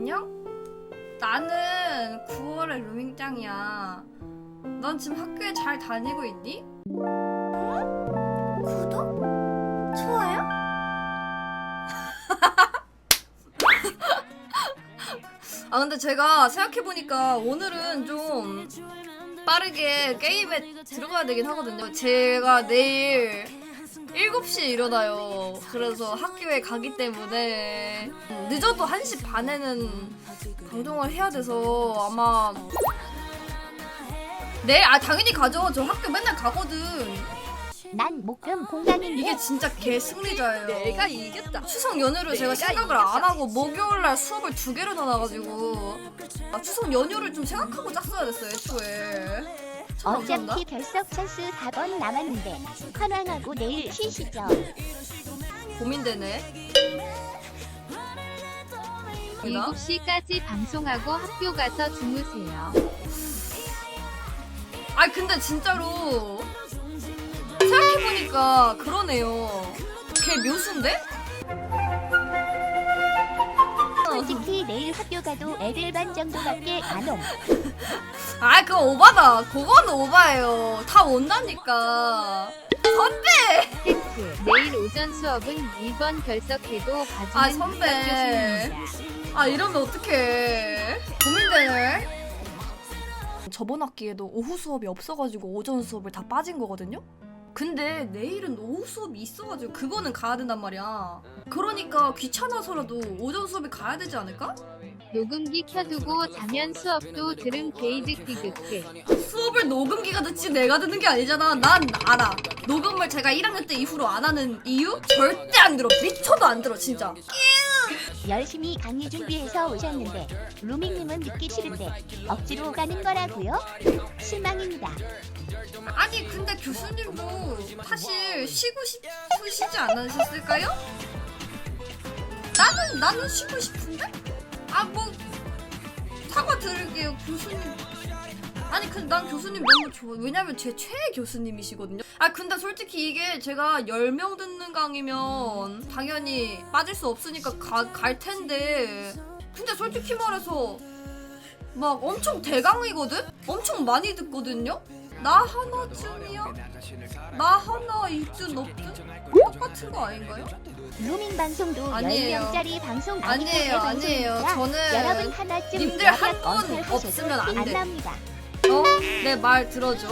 안녕? 나는 9월의 루밍짱이야. 넌 지금 학교에 잘 다니고 있니? 구독? 좋아요? 아 근데 제가 생각해보니까 오늘은 좀 빠르게 게임에 들어가야 되긴 하거든요. 제가 내일 7시에 일어나요. 그래서 학교에 가기 때문에 늦어도 1시 반에는 방송을 해야 돼서 아마 네, 아 당연히 가죠. 저 학교 맨날 가거든. 난 목금 공강인데 이게 진짜 개 승리자예요. 내가 이겼다. 추석 연휴를 제가 생각을. 안 하고 목요일 날 수업을 두 개를 넣어놔가지고 아, 추석 연휴를 좀 생각하고 짰어야 됐어요 애초에. 어차피 결석 찬스 4번 남았는데 환왕하고 내일 쉬시죠 고민되네. 7시까지 방송하고 학교 가서 주무세요. 아 근데 진짜로 생각해보니까 그러네요. 걔 묘수인데? 가도 애들 반 정도밖에 안 옴 아 그거 오바다. 그거는 오바예요. 다 온다니까. 팩트. 내일 오전 수업은 1번 결석해도 봐주는 아, 선배. 아 이러면 어떡해. 고민되네. 저번 학기에도 오후 수업이 없어가지고 오전 수업을 다 빠진 거거든요? 근데 내일은 오후 수업이 있어가지고 그거는 가야 된단 말이야. 그러니까 귀찮아서라도 오전 수업에 가야 되지 않을까? 녹음기 켜두고 자면 수업도 들음 게이드 퀴그크. 수업을 녹음기가 듣지 내가 듣는 게 아니잖아. 난 알아. 녹음을 제가 1학년 때 이후로 안 하는 이유? 절대 안 들어. 미쳐도 안 들어, 진짜. 열심히 강의 준비해서 오셨는데 루밍님은 듣기 싫은데 억지로 가는 거라고요? 실망입니다 아니 근데 교수님도 사실 쉬고 싶으시지 않으셨을까요? 나는 나는 쉬고 싶은데? 아뭐 사과 드릴게요 교수님 아니 근데 난 교수님 너무 좋아 왜냐면 제 최애 교수님이시거든요 아 근데 솔직히 이게 제가 10명 듣는 강이면 당연히 빠질 수 없으니까 가, 갈 텐데 근데 솔직히 말해서 막 엄청 대강이거든? 엄청 많이 듣거든요? 나 하나쯤이야? 나 하나 이쯤 높든? 똑같은 거 아닌가요? 루밍 방송도 아니에요. 10명짜리 방송 아니에요, 아니에요. 저는 여러분 하나쯤 님들 한분 언급하셔도 없으면 안 돼. 납니다 어? 내 말 들어줘.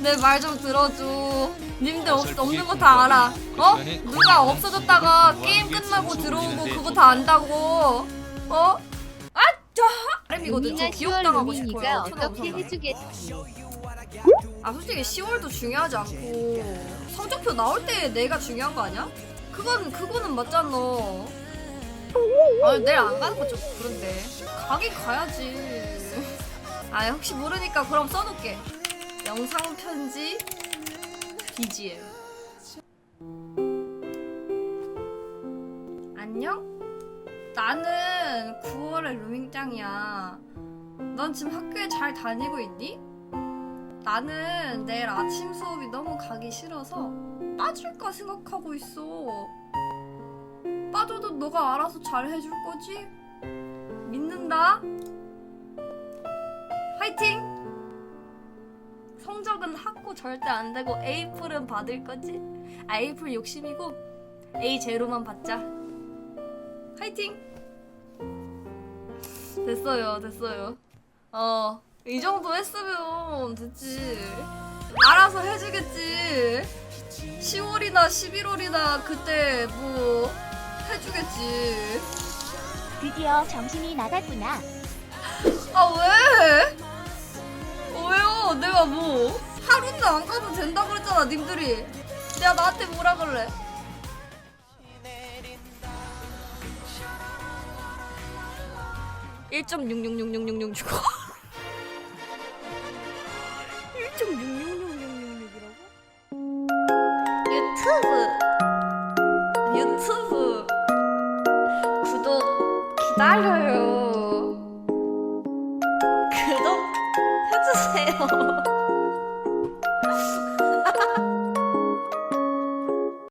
내 말 좀 들어줘. 님들 없, 없는 거 다 알아. 어? 누가 없어졌다가 게임 끝나고 들어오고 그거 다 안다고. 어? 아, 저 RM이거든. 저 루밍아 10월 기억당하고 싶어요. 어떻게. 해주겠지. 아 솔직히 10월도 중요하지 않고 성적표 나올 때 내가 중요한 거 아니야? 그건 그거는 맞잖아. 아 내일 안 가는 거 좀 그런데 가긴 가야지. 아 혹시 모르니까 그럼 써놓게. 영상 편지 BGM. 9월의 루밍짱이야. 넌 지금 학교에 잘 다니고 있니? 나는 내일 아침 수업이 너무 가기 싫어서 빠질까 생각하고 있어. 빠져도 너가 알아서 잘 해줄 거지? 믿는다. 화이팅! 성적은 학고 절대 안 되고 A풀은 받을 거지? 아 A풀 욕심이고 A 제로만 받자. 화이팅! 됐어요, 됐어요. 어, 이 정도 했으면 됐지. 알아서 해주겠지. 10월이나 11월이나 그때 뭐 해주겠지. 드디어 정신이 나갔구나 아 왜? 왜요? 내가 뭐 하루는 안 가도 된다고 그랬잖아 님들이. 내가 나한테 뭐라 그래? (1.666666 주고) 1.666666이라고? 유튜브. 유튜브. 구독 기다려요